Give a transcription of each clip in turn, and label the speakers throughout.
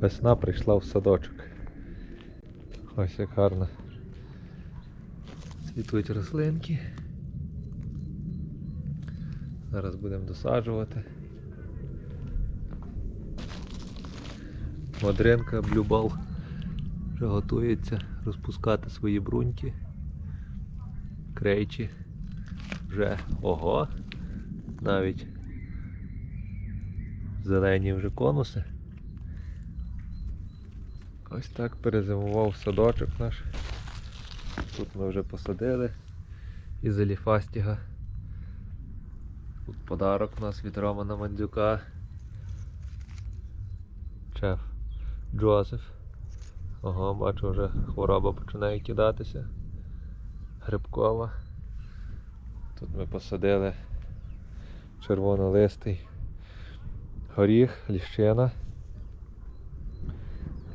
Speaker 1: Весна прийшла в садочок. Ось як гарно. Цвітуть рослинки. Зараз будемо досаджувати. Мадринка блюбал вже готується розпускати свої бруньки. Крейчі. Вже ого. Навіть зелені вже конуси. Ось так перезимував садочок наш. Тут ми вже посадили із еліфастіга. Тут подарок у нас від Романа Мандзюка. Шеф Джозеф. Ого, бачу, вже хвороба починає кидатися. Грибкова. Тут ми посадили червонолистий горіх, ліщина.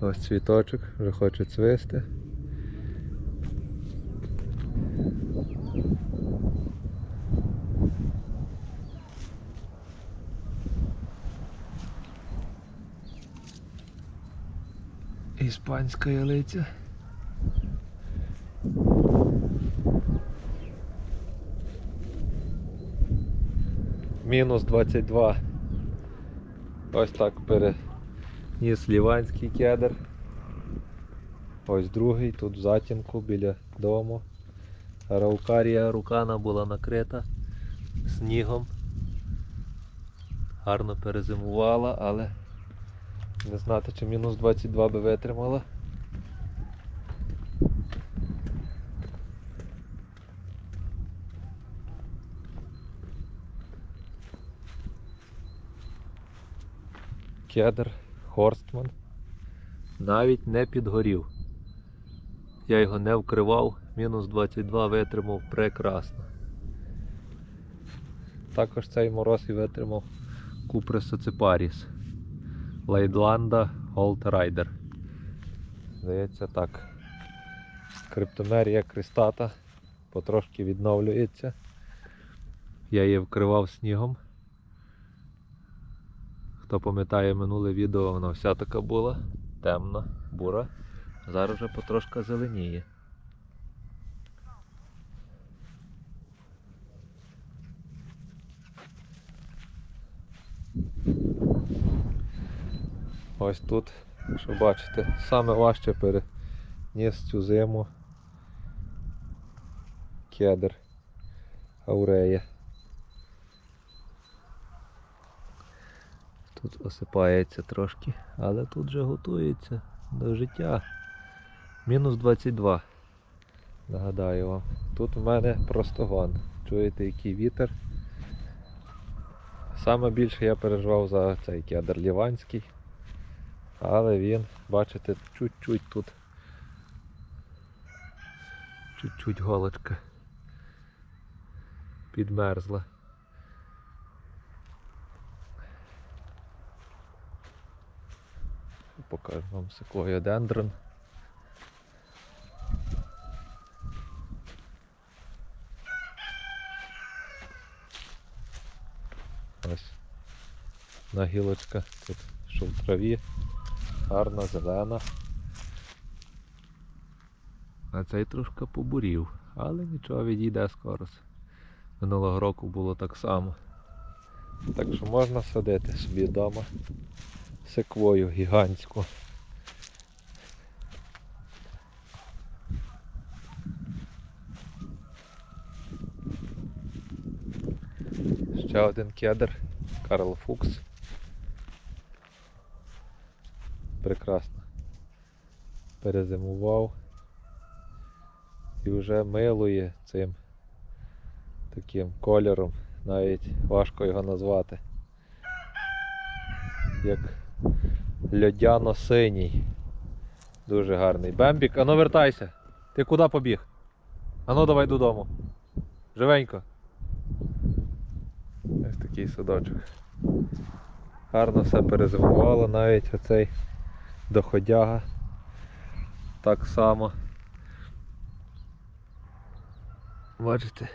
Speaker 1: Ось цвіточок, вже хоче цвисти. Іспанська ялиця. Мінус 22. Ось так переніс ліванський кедр. Ось другий, тут в затінку біля дому. Раукарія рукана була накрита снігом. Гарно перезимувала, але не знати, чи мінус 22 би витримала. Кедр Хорстман навіть не підгорів. Я його не вкривав, мінус 22 витримав прекрасно. Також цей мороз і витримав Купрес Оципаріс. Лейдланда Голд Райдер. Здається так. Криптомерія Кристата потрошки відновлюється. Я її вкривав снігом. Хто пам'ятає минуле відео, вона вся така була, темна, бура. Зараз вже потрошка зеленіє. Ось тут, якщо бачите, саме важче переніс цю зиму кедр аурея. Тут осипається трошки, але тут вже готується до життя. Мінус 22. Нагадаю вам. Тут в мене просто гон. Чуєте, який вітер. Саме більше я переживав за цей кедр ліванський. Але він, бачите, чуть-чуть тут. Чуть-чуть голочка підмерзла. Покажу вам секвоєдендрон. Ось на гілочка тут що в траві, гарна, зелена. А цей трошки побурів, але нічого відійде скоро. Минулого року було так само. Так що можна садити собі вдома секвою гігантську. Ще один кедр Карл Фукс. Прекрасно. Перезимував і вже милує цим таким кольором, навіть важко його назвати. Як льодяно-синій. Дуже гарний. Бембік, ану вертайся. Ти куди побіг? Ану давай додому. Живенько. Ось такий садочок. Гарно все перезимувало, навіть оцей доходяга. Так само. Бачите?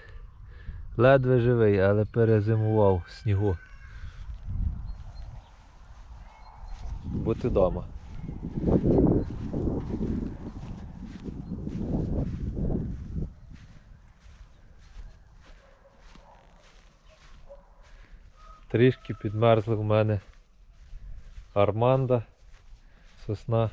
Speaker 1: Ледве живий, але перезимував в снігу. Бути вдома. Трішки підмерзли в мене арманда, сосна